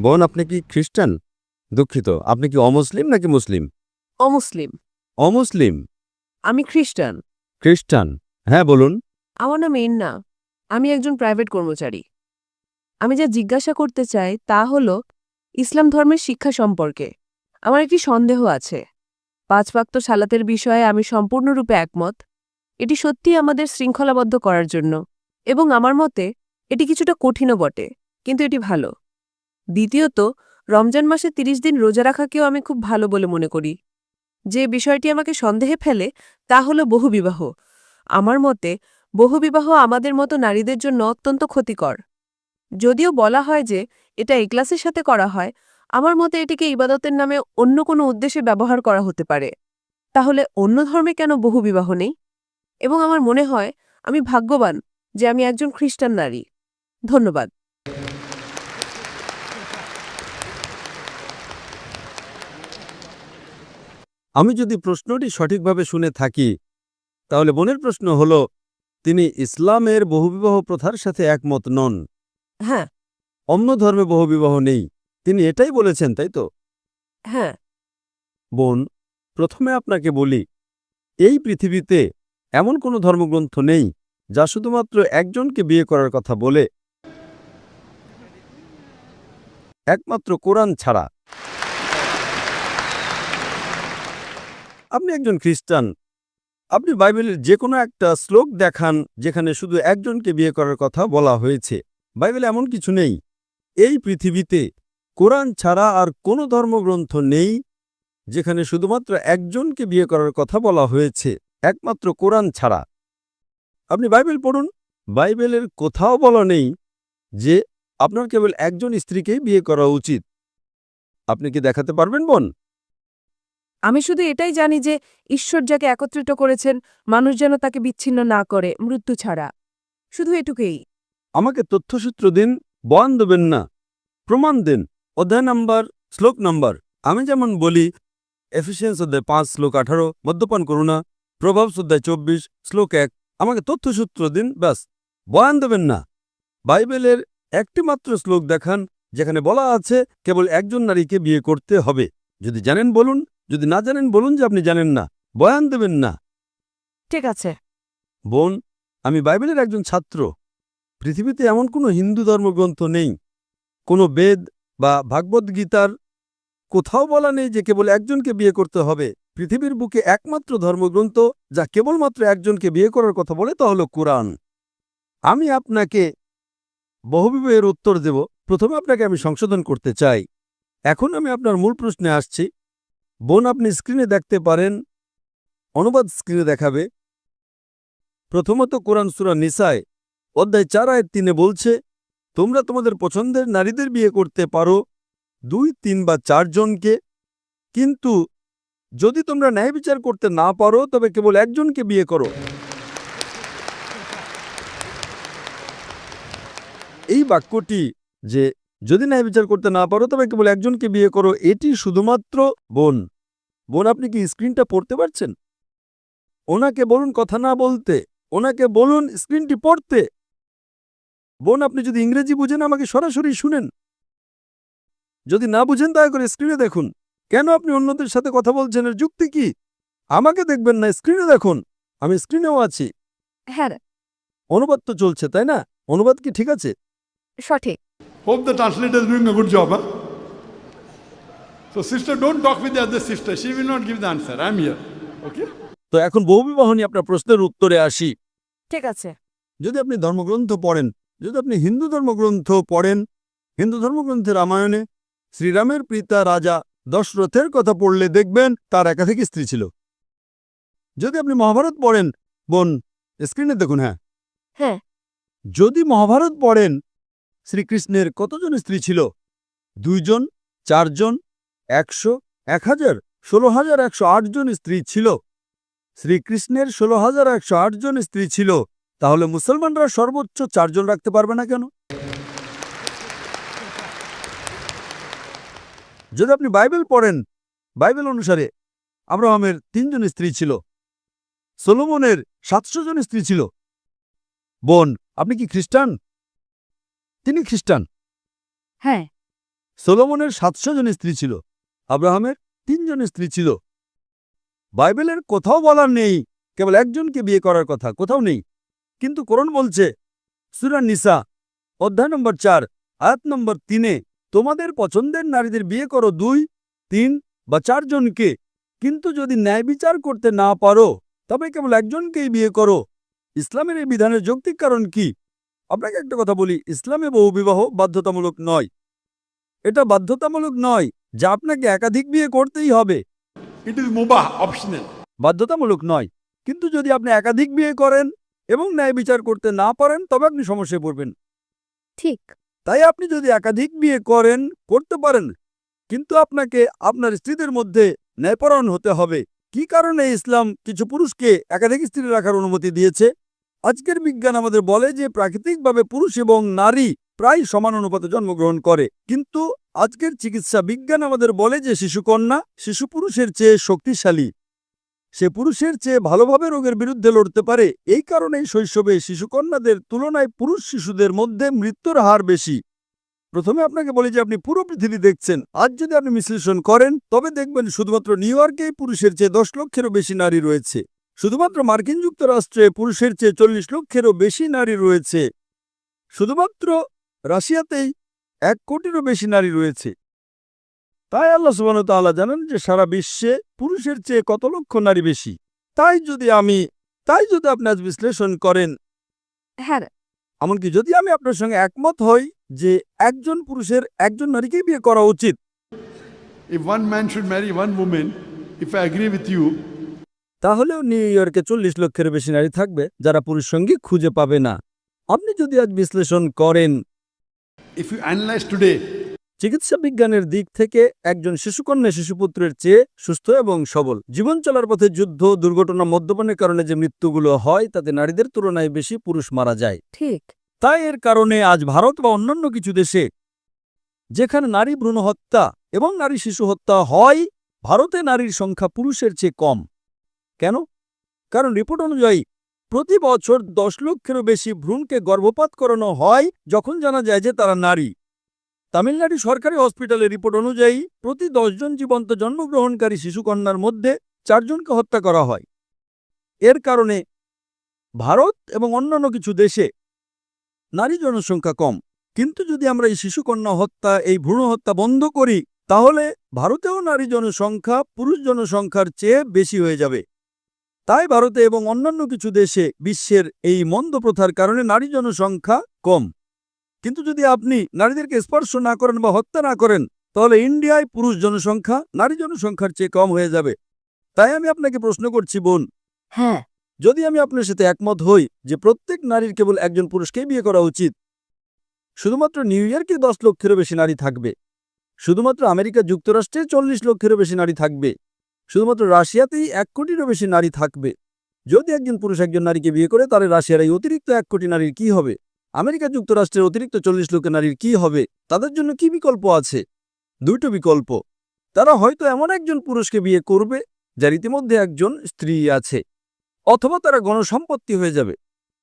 বোন আপনি কি খ্রিস্টান? দুঃখিত। আপনি কি অমুসলিম নাকি মুসলিম? অমুসলিম। অমুসলিম। আমি খ্রিস্টান। খ্রিস্টান। হ্যাঁ বলুন। আমার নাম এন্না। আমি একজন প্রাইভেট কর্মচারী। আমি যা জিজ্ঞাসা করতে চাই তা হল ইসলাম ধর্মের শিক্ষা সম্পর্কে। আমার একটি সন্দেহ আছে। পাঁচ বাক্ত সালাতের বিষয়ে আমি সম্পূর্ণরূপে একমত। এটি সত্যিই আমাদের শৃঙ্খলাবদ্ধ করার জন্য এবং আমার মতে এটি কিছুটা কঠিনও বটে কিন্তু এটি ভালো। দ্বিতীয়ত, রমজান মাসে ৩০ দিন রোজা রাখাকেও আমি খুব ভালো বলে মনে করি। যে বিষয়টি আমাকে সন্দেহে ফেলে, তা হল বহুবিবাহ আমার মতে বহুবিবাহ আমাদের মতো নারীদের জন্য অত্যন্ত ক্ষতিকর। যদিও বলা হয় যে, এটা এক্লাসের সাথে করা হয়, আমার মতে এটিকে ইবাদতের নামে অন্য কোনো উদ্দেশ্যে ব্যবহার করা হতে পারে। তাহলে অন্য ধর্মে কেন বহুবিবাহ নেই? এবং আমার মনে হয়, আমি ভাগ্যবান যে আমি একজন খ্রিস্টান নারী। ধন্যবাদ। আমি যদি প্রশ্নটি সঠিকভাবে শুনে থাকি তাহলে বোনের প্রশ্ন হল তিনি ইসলামের বহুবিবাহ প্রথার সাথে একমত নন। হ্যাঁ। অন্য ধর্মে বহুবিবাহ নেই। তিনি এটাই বলেছেন তাই তো? হ্যাঁ। বোন প্রথমে আপনাকে বলি এই পৃথিবীতে এমন কোনো ধর্মগ্রন্থ নেই যা শুধুমাত্র একজনকে বিয়ে করার কথা বলে। একমাত্র কোরআন ছাড়া। আপনি একজন খ্রিস্টান, আপনি বাইবেলের যে কোনো একটা শ্লোক দেখান যেখানে শুধু একজনকে বিয়ে করার কথা বলা হয়েছে। বাইবেলে এমন কিছু নেই। এই পৃথিবীতে কোরআন ছাড়া আর কোনো ধর্মগ্রন্থ নেই যেখানে শুধুমাত্র একজনকে বিয়ে করার কথা বলা হয়েছে, একমাত্র কোরআন ছাড়া। আপনি বাইবেল পড়ুন, বাইবেলের কোথাও বলা নেই যে আপনার কেবল একজন স্ত্রীকেই বিয়ে করা উচিত। আপনি কি দেখাতে পারবেন বোন? আমি শুধু এটাই জানি যে ঈশ্বর যাকে একত্রিত করেছেন, মানুষ যেন তাকে বিচ্ছিন্ন না করে, মৃত্যু ছাড়া। শুধু এটুকুই। আমাকে তথ্যসূত্র দিন, বয়ান দেবেন না। প্রমাণ দিন, অধ্যায় নাম্বার, শ্লোক নাম্বার। আমি যেমন বলি, এফিসিয়েন্স অধ্যায় পাঁচ, শ্লোক আঠারো, মদ্যপান করুন না। প্রভাব অধ্যায় চব্বিশ, শ্লোক এক। আমাকে তথ্যসূত্র দিন, ব্যাস। বয়ান দেবেন না। বাইবেলের একটি মাত্র শ্লোক দেখান, যেখানে বলা আছে, কেবল একজন নারীকে বিয়ে করতে হবে। যদি জানেন, বলুন। যদি না জানেন বলুন যে আপনি জানেন না। বয়ান দেবেন না। ঠিক আছে। বোন আমি বাইবেলের একজন ছাত্র। পৃথিবীতে এমন কোনো হিন্দু ধর্মগ্রন্থ নেই। কোনো বেদ বা ভাগবত গীতার কোথাও বলা নেই যে কেবল একজনকে বিয়ে করতে হবে। পৃথিবীর বুকে একমাত্র ধর্মগ্রন্থ যা কেবলমাত্র একজনকে বিয়ে করার কথা বলে তা হল কোরআন। আমি আপনাকে বহুবিবাহের উত্তর দেব। প্রথমে আপনাকে আমি সংশোধন করতে চাই। এখন আমি আপনার মূল প্রশ্নে আসছি। বোন আপনি স্ক্রিনে দেখতে পারেন, অনুবাদ স্ক্রিনে দেখাবে। প্রথমত কোরআন সুরা নিসায়, অধ্যায় চার আয়ের তিনে বলছে, তোমরা তোমাদের পছন্দের নারীদের বিয়ে করতে পারো দুই, তিন বা চারজনকে কিন্তু যদি তোমরা ন্যায় বিচার করতে না পারো, তবে কেবল একজনকে বিয়ে করো। এই বাক্যটি যে যদি ন্যায় বিচার করতে না পারো তবে কেবল একজনকে বিয়ে করো। এটি শুধুমাত্র বোন। বোন আপনি কি স্ক্রিনটা পড়তে পারছেন? ওনাকে বলুন কথা না বলতে। ওনাকে বলুন স্ক্রিনটি পড়তে। বোন আপনি যদি ইংরেজি বুঝেন আমাকে সরাসরি শুনেন। যদি না বুঝেন দয়া করে স্ক্রিনে দেখুন। কেন আপনি অন্যদের সাথে কথা বলছেন? এর যুক্তি কি? আমাকে দেখবেন না স্ক্রিনে দেখুন। আমি স্ক্রিনেও আছি। হ্যাঁ। অনুবাদ তো চলছে তাই না? অনুবাদ কি ঠিক আছে? সঠিক। Hope the translator is doing a good job. Huh? So, sister, don't talk with the other sister. She will not give the answer. I'm here. Okay? তো এখন বহুবিবাহ নিয়ে আপনার প্রশ্নের উত্তরে আসি ঠিক আছে যদি আপনি ধর্মগ্রন্থ পড়েন যদি আপনি হিন্দু ধর্মগ্রন্থ পড়েন হিন্দু ধর্মগ্রন্থের রামায়ণে শ্রীরামের পিতা রাজা দশরথের কথা পড়লে দেখবেন তার একাধিক স্ত্রী ছিল যদি আপনি মহাভারত পড়েন বোন স্ক্রিনে দেখুন হ্যাঁ হ্যাঁ যদি মহাভারত পড়েন শ্রীকৃষ্ণের কতজন স্ত্রী ছিল? দুইজন, চারজন, একশো এক হাজার ষোলো হাজার একশো জন স্ত্রী ছিল। শ্রীকৃষ্ণের ষোলো হাজার একশো জন স্ত্রী ছিল। তাহলে মুসলমানরা সর্বোচ্চ চারজন রাখতে পারবে না কেন? যদি আপনি বাইবেল পড়েন, বাইবেল অনুসারে আব্রাহামের তিনজন স্ত্রী ছিল। সোলোমনের সাতশো জন স্ত্রী ছিল। বোন, আপনি কি খ্রিস্টান? তিনি খ্রিস্টান। হ্যাঁ। সোলোমনের সাতশো জন স্ত্রী ছিল। আব্রাহামের তিনজন স্ত্রী ছিল। বাইবেলের কোথাও বলার নেই। কেবল একজনকে বিয়ে করার কথা কোথাও নেই। কিন্তু করণ বলছে সুরা নিসা অধ্যায় নম্বর চার আয়াত নম্বর তিনে তোমাদের পছন্দের নারীদের বিয়ে করো দুই তিন বা চারজনকে কিন্তু যদি ন্যায় বিচার করতে না পারো তবে কেবল একজনকেই বিয়ে করো। ইসলামের এই বিধানের যৌক্তিক কারণ কি? আপনাকে একটা কথা বলি ইসলামে বহুবিবাহ বাধ্যতামূলক নয়। এটা বাধ্যতামূলক নয় যা আপনাকে একাধিক বিয়ে করতেই হবে। It is mubah, optional. বাধ্যতামূলক নয়। কিন্তু যদি আপনি একাধিক বিয়ে করেন এবং ন্যায় বিচার করতে না পারেন তবে আপনি সমস্যায় পড়বেন। ঠিক। তাই আপনি যদি একাধিক বিয়ে করেন করতে পারেন কিন্তু আপনাকে আপনার স্ত্রীদের মধ্যে ন্যায়পরায়ণ হতে হবে। কি কারণে ইসলাম কিছু পুরুষকে একাধিক স্ত্রী রাখার অনুমতি দিয়েছে? আজকের বিজ্ঞান আমাদের বলে যে প্রাকৃতিকভাবে পুরুষ এবং নারী প্রায় সমান অনুপাতে জন্মগ্রহণ করে। কিন্তু আজকের চিকিৎসা বিজ্ঞান আমাদের বলে যে শিশুকন্যা শিশু পুরুষের চেয়ে শক্তিশালী। সে পুরুষের চেয়ে ভালোভাবে রোগের বিরুদ্ধে লড়তে পারে। এই কারণেই শৈশবে শিশুকন্যাদের তুলনায় পুরুষ শিশুদের মধ্যে মৃত্যুর হার বেশি। প্রথমে আপনাকে বলি যে আপনি পুরো পৃথিবী দেখছেন। আজ যদি আপনি বিশ্লেষণ করেন, তবে দেখবেন শুধুমাত্র নিউ ইয়র্কেই পুরুষের চেয়ে দশ লক্ষেরও বেশি নারী রয়েছে। শুধুমাত্র মার্কিন যুক্তরাষ্ট্রে পুরুষের চেয়ে চল্লিশ লক্ষেরও বেশি নারী রয়েছে। শুধুমাত্র রাশিয়াতেই এক কোটিরও বেশি নারী রয়েছে। তাই আল্লাহ সুবাহ তাআলা জানেন যে সারা বিশ্বে পুরুষের চেয়ে কত লক্ষ নারী বেশি? তাই যদি আমি তাই যদি আপনি আজ বিশ্লেষণ করেন। হ্যাঁ এমনকি যদি আমি আপনার সঙ্গে একমত হই যে একজন পুরুষের একজন নারীকেই বিয়ে করা উচিত। If one man should marry one woman, if I agree with you, তাহলেও নিউ ইয়র্কে চল্লিশ লক্ষের বেশি নারী থাকবে যারা পুরুষ সঙ্গী খুঁজে পাবে না। আপনি যদি আজ বিশ্লেষণ করেন চিকিৎসা বিজ্ঞানের দিক থেকে একজন শিশুকন্যা শিশুপুত্রের চেয়ে সুস্থ এবং সবল। জীবন চলার পথে যুদ্ধ দুর্ঘটনা মদ্যপানের কারণে যে মৃত্যুগুলো হয় তাতে নারীদের তুলনায় বেশি পুরুষ মারা যায়। ঠিক। তাই এর কারণে আজ ভারত বা অন্যান্য কিছু দেশে যেখানে নারী ভ্রূণ হত্যা এবং নারী শিশু হত্যা হয় ভারতে নারীর সংখ্যা পুরুষের চেয়ে কম। কেন? কারণ রিপোর্ট অনুযায়ী, প্রতি বছর দশ লক্ষেরও বেশি ভ্রূণকে গর্ভপাত করানো হয় যখন জানা যায় যে তারা নারী। তামিলনাড়ু সরকারি হসপিটালের রিপোর্ট অনুযায়ী, প্রতি দশজন জীবন্ত জন্মগ্রহণকারী শিশুকন্যার মধ্যে চারজনকে হত্যা করা হয়। এর কারণে ভারত এবং অন্যান্য কিছু দেশে নারী জনসংখ্যা কম। কিন্তু যদি আমরা এই শিশুকন্যা হত্যা, এই ভ্রূণ হত্যা বন্ধ করি, তাহলে ভারতেও নারী জনসংখ্যা পুরুষ জনসংখ্যার চেয়ে বেশি হয়ে যাবে। তাই ভারতে এবং অন্যান্য কিছু দেশে বিশ্বের এই মন্দ প্রথার কারণে নারী জনসংখ্যা কম। কিন্তু যদি আপনি নারীদেরকে স্পর্শ না করেন বা হত্যা না করেন তাহলে ইন্ডিয়ায় পুরুষ জনসংখ্যা নারী জনসংখ্যার চেয়ে কম হয়ে যাবে। তাই আমি আপনাকে প্রশ্ন করছি বোন। হ্যাঁ। যদি আমি আপনার সাথে একমত হই যে প্রত্যেক নারীর কেবল একজন পুরুষকেই বিয়ে করা উচিত শুধুমাত্র নিউ ইয়র্কে দশ লক্ষেরও বেশি নারী থাকবে শুধুমাত্র আমেরিকা যুক্তরাষ্ট্রে চল্লিশ লক্ষেরও বেশি নারী থাকবে শুধুমাত্র রাশিয়াতেই এক কোটিরও বেশি নারী থাকবে। যদি একজন পুরুষ একজন নারীকে বিয়ে করে, তাহলে রাশিয়ার এই অতিরিক্ত এক কোটি নারীর কি হবে? আমেরিকা যুক্তরাষ্ট্রের অতিরিক্ত চল্লিশ লক্ষ নারীর কি হবে? তাদের জন্য কি বিকল্প আছে? দুটো বিকল্প। তারা হয়তো এমন একজন পুরুষকে বিয়ে করবে, যার ইতিমধ্যে একজন স্ত্রী আছে, অথবা তারা গণসম্পত্তি হয়ে যাবে।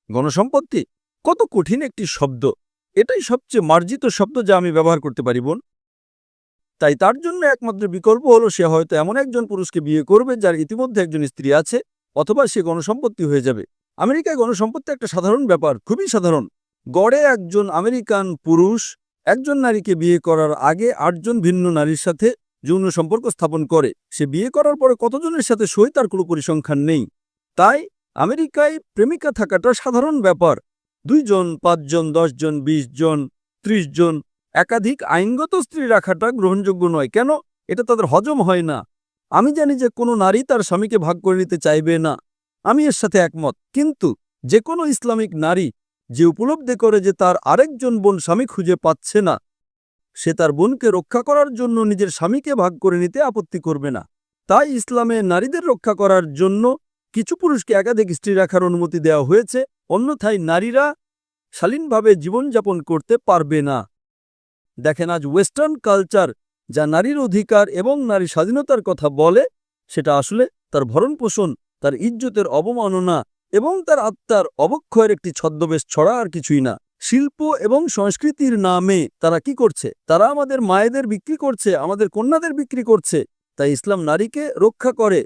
গণসম্পত্তি কত কঠিন একটি শব্দ। এটাই সবচেয়ে মার্জিত শব্দ যা আমি ব্যবহার করতে পারি, বোন। তাই তার জন্য একমাত্র বিকল্প হলো সে হয়তো এমন একজন পুরুষকে বিয়ে করবে যার ইতিমধ্যে একজন স্ত্রী আছে অথবা সে গণসম্পত্তি হয়ে যাবে। আমেরিকায় গণসম্পত্তি একটা সাধারণ ব্যাপার, খুবই সাধারণ। গড়ে একজন আমেরিকান পুরুষ একজন নারীকে বিয়ে করার আগে আটজন ভিন্ন নারীর সাথে যৌন সম্পর্ক স্থাপন করে। সে বিয়ে করার পরে কতজনের সাথে সই তার কোনো পরিসংখ্যান নেই। তাই আমেরিকায় প্রেমিকা থাকাটা সাধারণ ব্যাপার। দুইজন, পাঁচজন, দশজন বিশ জন ত্রিশ জন একাধিক আইনগত স্ত্রী রাখাটা গ্রহণযোগ্য নয়। কেন? এটা তাদের হজম হয় না। আমি জানি যে কোনো নারী তার স্বামীকে ভাগ করে নিতে চাইবে না। আমি এর সাথে একমত। কিন্তু যে কোনো ইসলামিক নারী যে উপলব্ধি করে যে তার আরেকজন বোন স্বামী খুঁজে পাচ্ছে না, সে তার বোনকে রক্ষা করার জন্য নিজের স্বামীকে ভাগ করে নিতে আপত্তি করবে না। তাই ইসলামে নারীদের রক্ষা করার জন্য কিছু পুরুষকে একাধিক স্ত্রী রাখার অনুমতি দেওয়া হয়েছে। অন্যথায় নারীরা শালীনভাবে জীবনযাপন করতে পারবে না। দেখেন আজ ওয়েস্টার্ন কালচার যা নারীর অধিকার এবং নারী স্বাধীনতার কথা বলে, সেটা আসলে তার ভরণপোষণ তার ইজ্জতের অবমাননা এবং তার আত্মার অবক্ষয়ের একটি ছদ্মবেশ ছড়া আর কিছুই না। শিল্প এবং সংস্কৃতির নামে তারা কি করছে? তারা আমাদের মায়েদের বিক্রি করছে, আমাদের কন্যাদের বিক্রি করছে। তাই ইসলাম নারীকে রক্ষা করে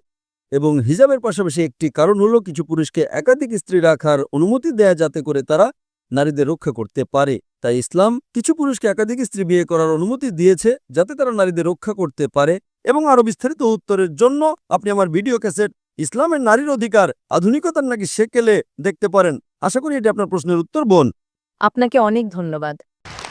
এবং হিজাবের পাশাপাশি একটি কারণ হলো কিছু পুরুষকে একাধিক স্ত্রী রাখার অনুমতি দেয়া যাতে করে তারা নারীদের রক্ষা করতে পারে। তাই ইসলাম কিছু পুরুষকে একাধিক স্ত্রী বিয়ে করার অনুমতি দিয়েছে, যাতে তারা নারীদের রক্ষা করতে পারে। এবং আরও বিস্তারিত উত্তরের জন্য আপনি আমার ভিডিও ক্যাসেট ইসলামের নারীর অধিকার আধুনিকতার নাকি সেকেলে দেখতে পারেন। আশা করি এটি আপনার প্রশ্নের উত্তর, বোন। আপনাকে অনেক ধন্যবাদ।